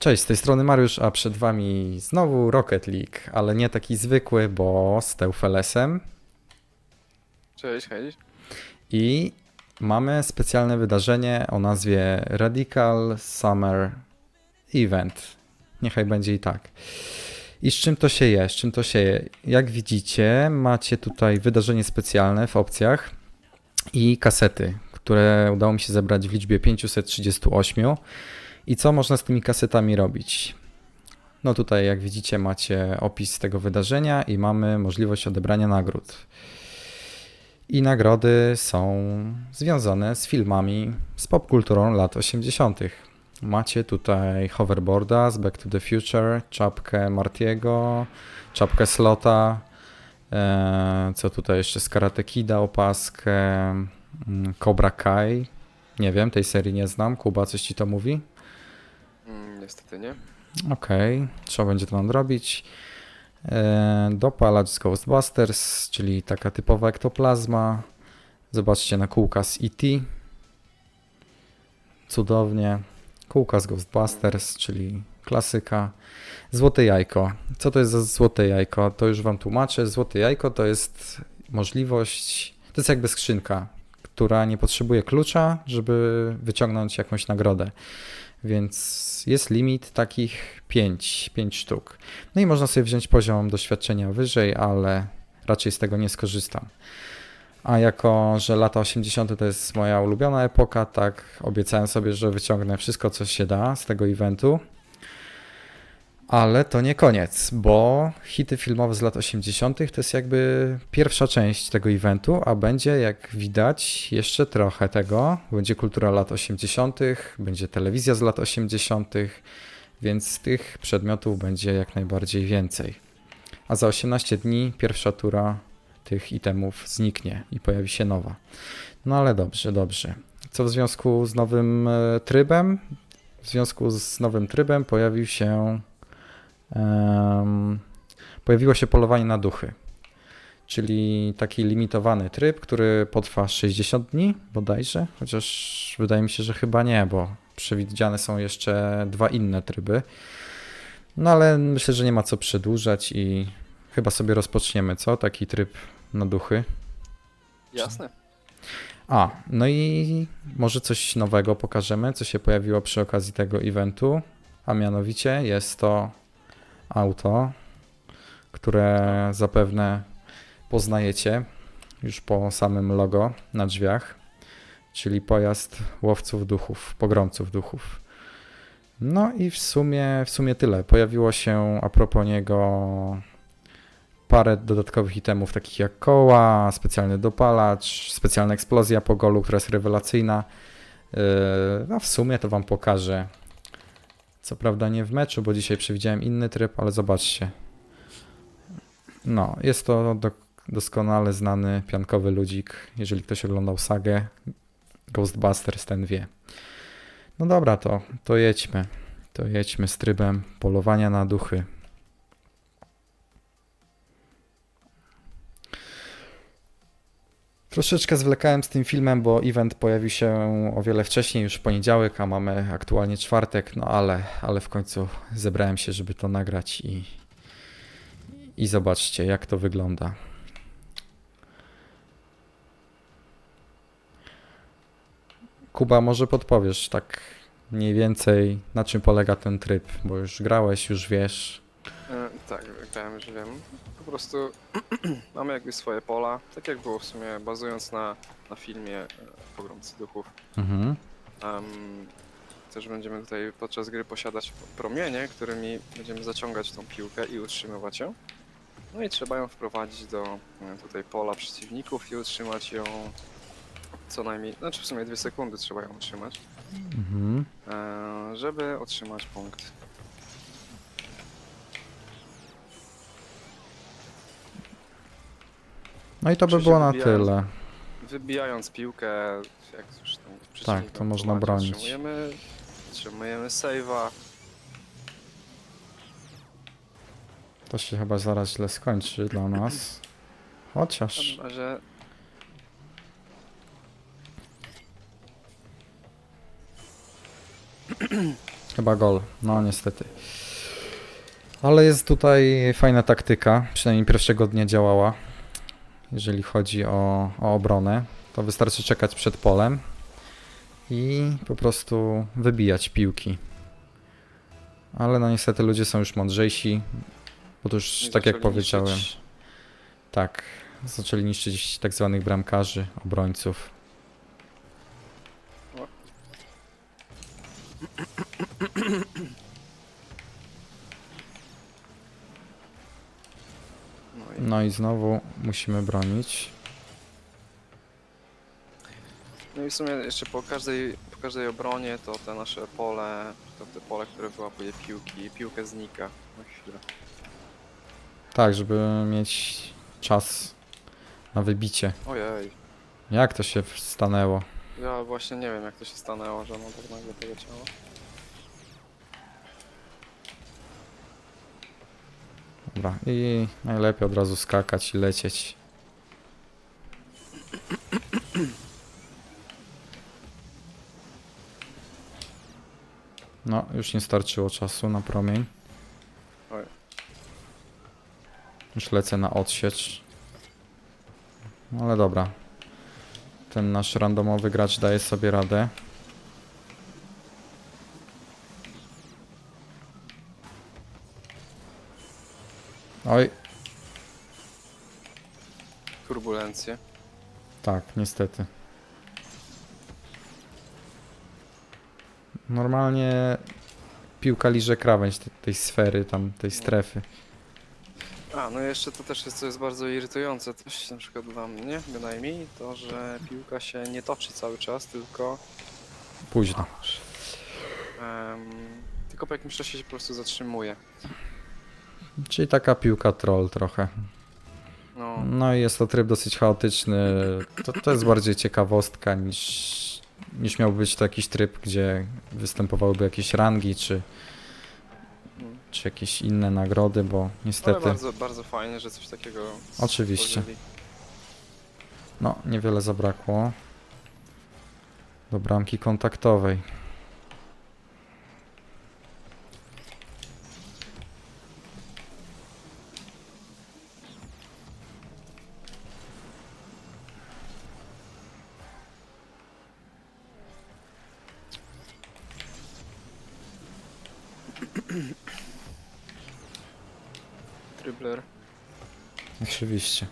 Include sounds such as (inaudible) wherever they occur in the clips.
Cześć, z tej strony Mariusz, a przed wami znowu Rocket League, ale nie taki zwykły, bo z Teufelesem Cześć, hej. i mamy specjalne wydarzenie o nazwie Radical Summer Event. Niechaj będzie i tak. I z czym to się je? Z czym to się je? Jak widzicie, macie tutaj wydarzenie specjalne w opcjach i kasety, które udało mi się zebrać w liczbie 538. I co można z tymi kasetami robić? No tutaj, jak widzicie, macie opis tego wydarzenia i mamy możliwość odebrania nagród. I nagrody są związane z filmami, z popkulturą lat 80. Macie tutaj hoverboarda z Back to the Future, czapkę Martiego, czapkę Slota, e, co tutaj jeszcze z Karate Kida, opaskę, mm, Cobra Kai. Nie wiem, tej serii nie znam. Kuba, coś ci to mówi? Niestety nie. Okej, trzeba będzie to nadrobić. E, Dopalacz z Ghostbusters, czyli taka typowa ektoplazma. Zobaczcie na kółka z E.T. Cudownie. Kółka z Ghostbusters, czyli klasyka. Złote jajko. Co to jest za złote jajko? To już wam tłumaczę. Złote jajko to jest możliwość, to jest jakby skrzynka, która nie potrzebuje klucza, żeby wyciągnąć jakąś nagrodę. Więc jest limit takich 5, 5 sztuk. No i można sobie wziąć poziom doświadczenia wyżej, ale raczej z tego nie skorzystam. A jako, że lata 80. to jest moja ulubiona epoka, tak obiecałem sobie, że wyciągnę wszystko, co się da z tego eventu. Ale to nie koniec, bo hity filmowe z lat 80. to jest jakby pierwsza część tego eventu, a będzie, jak widać, jeszcze trochę tego. Będzie kultura lat 80., będzie telewizja z lat 80., więc tych przedmiotów będzie jak najbardziej więcej. A za 18 dni pierwsza tura tych itemów zniknie i pojawi się nowa. No ale dobrze, dobrze. Co w związku z nowym e, trybem? W związku z nowym trybem pojawił się pojawiło się polowanie na duchy. Czyli taki limitowany tryb, który potrwa 60 dni bodajże, chociaż wydaje mi się, że chyba nie, bo przewidziane są jeszcze dwa inne tryby. No ale myślę, że nie ma co przedłużać i chyba sobie rozpoczniemy, co? Taki tryb na duchy. Jasne. A, no i może coś nowego pokażemy, co się pojawiło przy okazji tego eventu, a mianowicie jest to auto, które zapewne poznajecie już po samym logo na drzwiach, czyli pojazd łowców duchów, pogromców duchów. No i w sumie, w sumie tyle. Pojawiło się a propos niego parę dodatkowych itemów, takich jak koła, specjalny dopalacz, specjalna eksplozja po golu, która jest rewelacyjna. Yy, A w sumie to Wam pokażę. Co prawda nie w meczu, bo dzisiaj przewidziałem inny tryb, ale zobaczcie. No, jest to do, doskonale znany piankowy ludzik. Jeżeli ktoś oglądał sagę Ghostbusters, ten wie. No dobra, to, to jedźmy. To jedźmy z trybem polowania na duchy. Troszeczkę zwlekałem z tym filmem, bo event pojawił się o wiele wcześniej, już w poniedziałek, a mamy aktualnie czwartek, no ale, ale w końcu zebrałem się, żeby to nagrać i, i zobaczcie, jak to wygląda. Kuba, może podpowiesz tak mniej więcej, na czym polega ten tryb, bo już grałeś, już wiesz. E, tak, grałem, że wiem. Po prostu (clears throat) mamy jakby swoje pola, tak jak było w sumie, bazując na, na filmie e, Pogromcy Duchów. Mhm. Em, też będziemy tutaj podczas gry posiadać promienie, którymi będziemy zaciągać tą piłkę i utrzymywać ją. No i trzeba ją wprowadzić do e, tutaj pola przeciwników i utrzymać ją co najmniej, znaczy w sumie dwie sekundy trzeba ją utrzymać, Mhm. e, żeby otrzymać punkt. No i to by Oczywiście było na wybijając- tyle. Wybijając piłkę, jak już tam przeciwnik Tak, to nam można bronić. Otrzymujemy, otrzymujemy save'a. To się chyba zaraz źle skończy dla nas. Chociaż. Chyba, że Chyba gol. No niestety. Ale jest tutaj fajna taktyka. Przynajmniej pierwszego dnia działała. Jeżeli chodzi o, o obronę, to wystarczy czekać przed polem i po prostu wybijać piłki. Ale no niestety ludzie są już mądrzejsi, bo to już I tak jak zaczęli powiedziałem, niszczyć- tak, zaczęli niszczyć tak zwanych bramkarzy, obrońców. No i No i znowu musimy bronić. No i w sumie jeszcze po każdej, po każdej obronie to te nasze pole, to te pole, które wyłapuje piłki, piłkę znika na chwilę. Tak, żeby mieć czas na wybicie. Ojej, Jak to się stanęło? ja właśnie nie wiem jak to się stanęło, że ono tak nagle poleciało. Dobra, i najlepiej od razu skakać i lecieć. No, już nie starczyło czasu na promień. Już lecę na odsiecz. No ale dobra. Ten nasz randomowy gracz daje sobie radę. Oj, Turbulencje. Tak, niestety. Normalnie piłka liże krawędź te- tej sfery, tam tej strefy. A, no jeszcze to też jest, co jest bardzo irytujące, też na przykład dla mnie bynajmniej, to że piłka się nie toczy cały czas, tylko Późno. em, tylko po jakimś czasie się po prostu zatrzymuje. Czyli taka piłka troll trochę. No, No i jest to tryb dosyć chaotyczny. To, to jest bardziej ciekawostka niż, niż miałby być to jakiś tryb, gdzie występowałyby jakieś rangi czy, czy jakieś inne nagrody, bo ale niestety bardzo, bardzo fajnie, że coś takiego Oczywiście. stworzyli. no niewiele zabrakło do bramki kontaktowej. (clears throat) Dribbler. Oczywiście.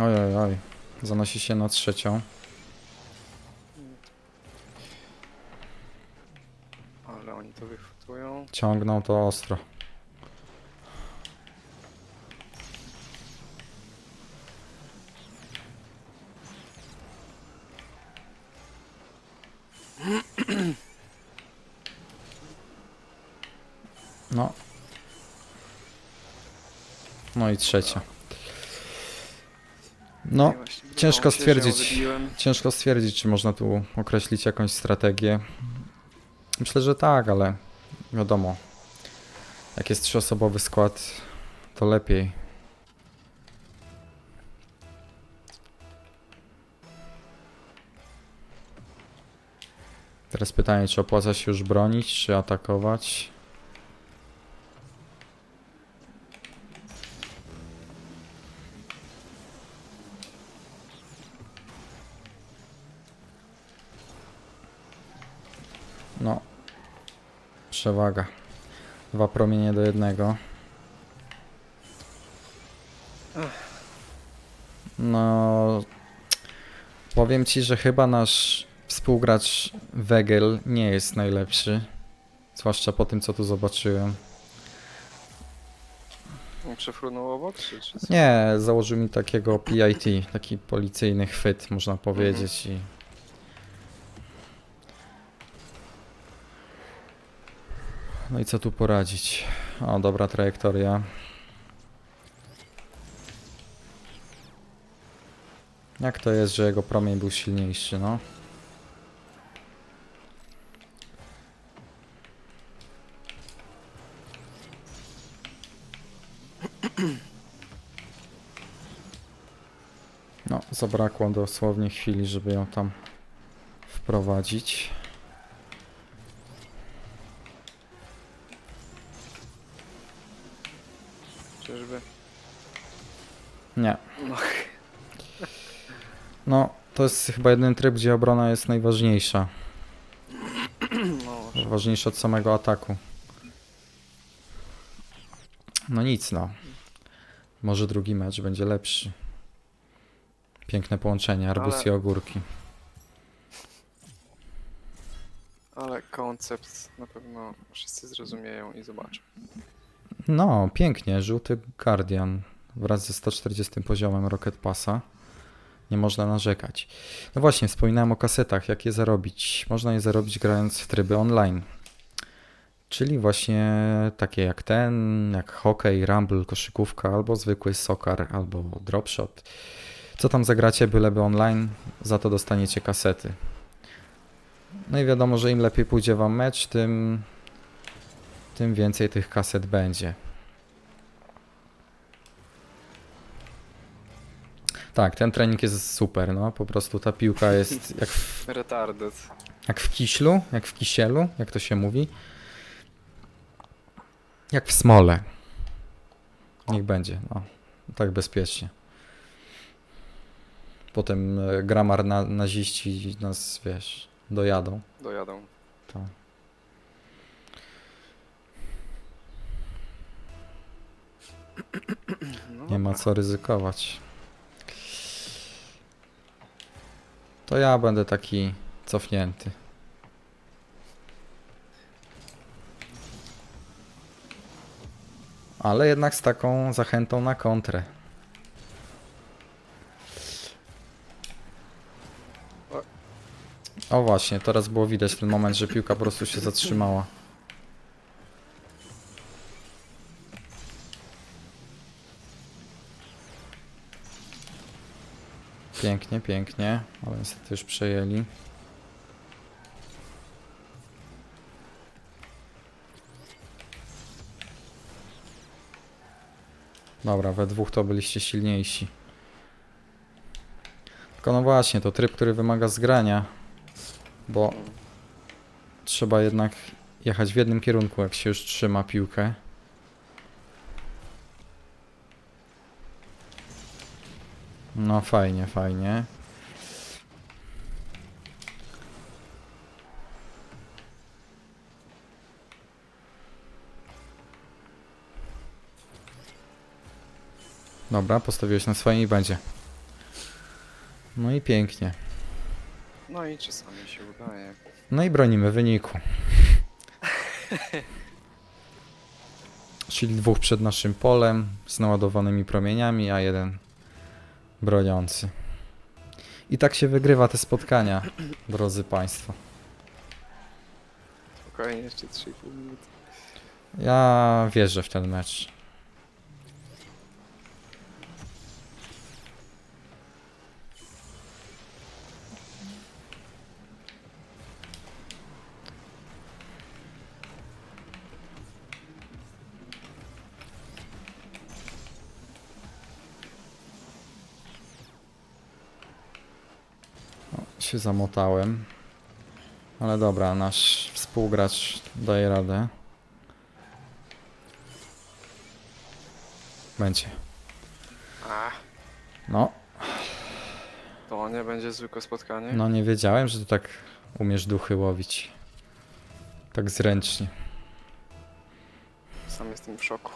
Oj, oj, oj. Zanosi się na trzecią. Ale oni to wychwytują. Ciągnął to ostro. No. No i trzecia. No, wydawało ciężko stwierdzić. Ciężko stwierdzić, czy można tu określić jakąś strategię. Myślę, że tak, ale wiadomo. Jak jest trzyosobowy skład, to lepiej. Teraz pytanie, czy opłaca się już bronić, czy atakować? No. Przewaga. Dwa promienie do jednego. No. Powiem ci, że chyba nasz współgracz Wegel nie jest najlepszy. Zwłaszcza po tym, co tu zobaczyłem. Przefrunął obok, czy, czy co? Nie, założył mi takiego PIT, taki policyjny chwyt, można powiedzieć. I... No i co tu poradzić? O, dobra trajektoria. Jak to jest, że jego promień był silniejszy, no? No, zabrakło dosłownie chwili, żeby ją tam wprowadzić. Czyżby? Nie. No, to jest chyba jeden tryb, gdzie obrona jest najważniejsza. (clears throat) no Ważniejsza od samego ataku. No nic, no. Może drugi mecz będzie lepszy. Piękne połączenie, arbuz Ale- i ogórki. ale koncept na pewno wszyscy zrozumieją i zobaczą. No, pięknie. Żółty Guardian wraz ze 140 poziomem Rocket Passa. Nie można narzekać. No właśnie, wspominałem o kasetach. Jak je zarobić? Można je zarobić grając w tryby online. Czyli właśnie takie jak ten, jak hokej, rumble, koszykówka, albo zwykły sokar, albo dropshot. Co tam zagracie, byleby online, za to dostaniecie kasety. No i wiadomo, że im lepiej pójdzie wam mecz, tym tym więcej tych kaset będzie. Tak, ten trening jest super, no po prostu ta piłka jest (laughs) jak w, jak w kiślu, jak w kisielu, jak to się mówi. Jak w smole. Niech będzie, no. Tak bezpiecznie. Potem e, gramar na, naziści nas, wiesz, dojadą. Dojadą. To. No Nie ma co ryzykować. To ja będę taki cofnięty. Ale jednak z taką zachętą na kontrę. O właśnie, teraz było widać ten moment, że piłka po prostu się zatrzymała. Pięknie, pięknie, ale niestety już przejęli. Dobra, we dwóch to byliście silniejsi. Tylko no właśnie, to tryb, który wymaga zgrania, bo trzeba jednak jechać w jednym kierunku, jak się już trzyma piłkę. No fajnie, fajnie. Dobra, postawiłeś na swoim i będzie. No i pięknie. No i czasami się udaje. No i bronimy wyniku. Czyli dwóch przed naszym polem z naładowanymi promieniami, a jeden broniący. I tak się wygrywa te spotkania, drodzy Państwo. Spokojnie, jeszcze 3,5 minuty. Ja wierzę w ten mecz. Się zamotałem. Ale dobra, nasz współgracz daje radę. Będzie. No, to nie będzie zwykłe spotkanie. no nie wiedziałem, że ty tak umiesz duchy łowić. Tak zręcznie. Sam jestem w szoku.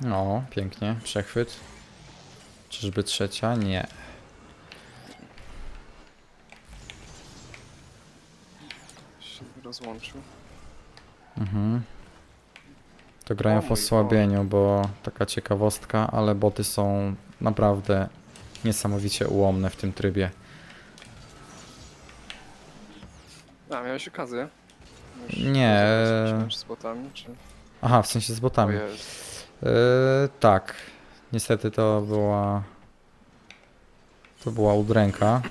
No, pięknie. Przechwyt. Czyżby trzecia? Nie. Się rozłączył. Mhm. To grają w osłabieniu, bo taka ciekawostka, ale boty są naprawdę niesamowicie ułomne w tym trybie. A, miałeś okazję? Nie, e, z botami, czy... Aha, w sensie z O botami. Yy, tak. Niestety to była To była udręka.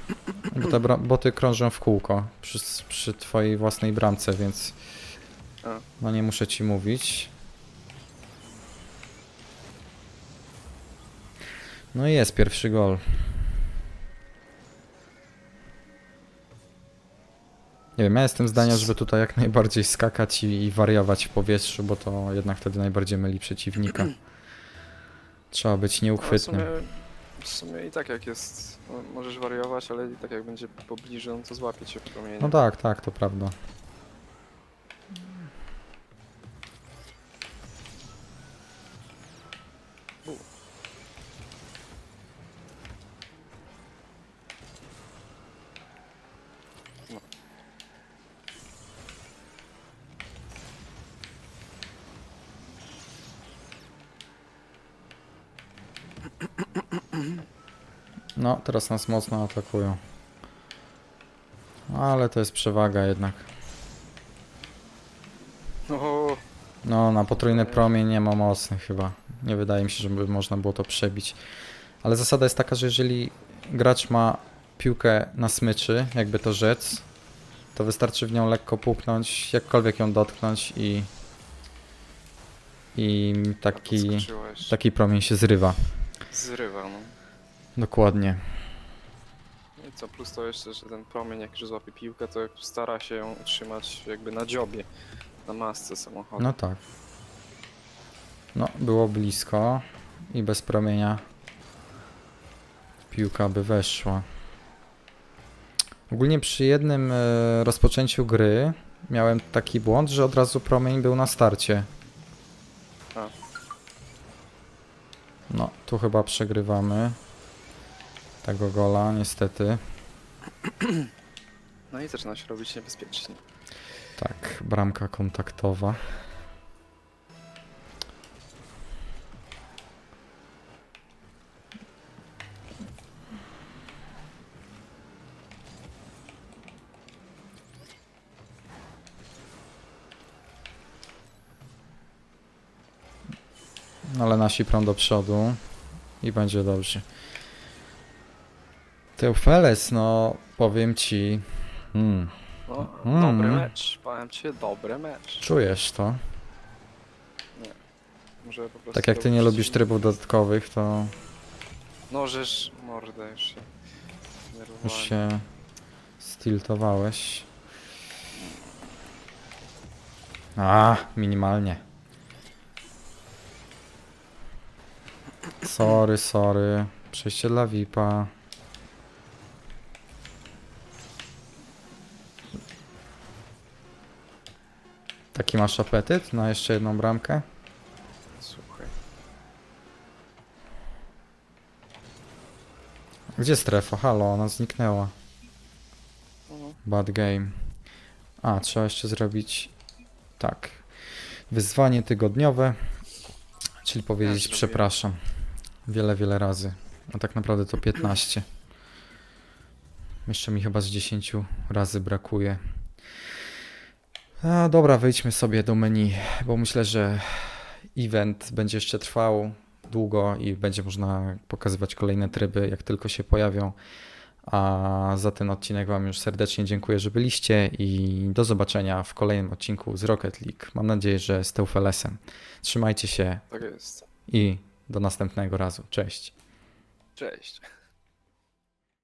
Bo te bra- boty krążą w kółko przy, przy twojej własnej bramce, więc A. no nie muszę ci mówić. No i jest pierwszy gol. Nie wiem, ja jestem zdania, żeby tutaj jak najbardziej skakać i, i wariować w powietrzu, bo to jednak wtedy najbardziej myli przeciwnika. Trzeba być Ale w nieuchwytnym. sumie, w sumie i tak jak jest, no, możesz wariować, ale i tak jak będzie pobliżej, no to złapie cię w promienie. No tak, tak, to prawda. No, teraz nas mocno atakują. Ale to jest przewaga jednak. O, No, na potrójny promień nie ma mocnych chyba. Nie wydaje mi się, żeby można było to przebić. Ale zasada jest taka, że jeżeli gracz ma piłkę na smyczy, jakby to rzec, to wystarczy w nią lekko puknąć, jakkolwiek ją dotknąć i i taki, taki promień się zrywa. Zrywa, no. Dokładnie. No I co, plus to jeszcze, że ten promień jak już złapie piłkę, to stara się ją utrzymać jakby na dziobie, na masce samochodu. No tak. No, było blisko i bez promienia piłka by weszła. Ogólnie przy jednym e, rozpoczęciu gry miałem taki błąd, że od razu promień był na starcie. A. No, tu chyba przegrywamy tego gola, niestety. No i zaczyna się robić niebezpiecznie. Tak, bramka kontaktowa. Ale nasi prą do przodu i będzie dobrze. Teofeles, no powiem ci, hmm, No, Mm. dobry mecz, powiem ci, dobry mecz. czujesz to? Może po prostu Tak jak ty nie lubisz trybów dodatkowych, to No żeż, mordę już się już zdenerwowałem. się stiltowałeś. A, minimalnie. Sorry, sorry. Przejście dla VIPa. Taki masz apetyt na jeszcze jedną bramkę? Słuchaj. Gdzie strefa? Halo, ona zniknęła. No, Bad game. A, trzeba jeszcze zrobić tak. Wyzwanie tygodniowe, czyli powiedzieć zrobiłem. przepraszam. Wiele, wiele razy. A tak naprawdę to 15. Jeszcze mi chyba z 10 razy brakuje. A, dobra, wejdźmy sobie do menu, bo myślę, że event będzie jeszcze trwał długo i będzie można pokazywać kolejne tryby, jak tylko się pojawią. A za ten odcinek Wam już serdecznie dziękuję, że byliście i do zobaczenia w kolejnym odcinku z Rocket League. Mam nadzieję, że z Teufelesem. Trzymajcie się tak jest. i do następnego razu. Cześć. Cześć.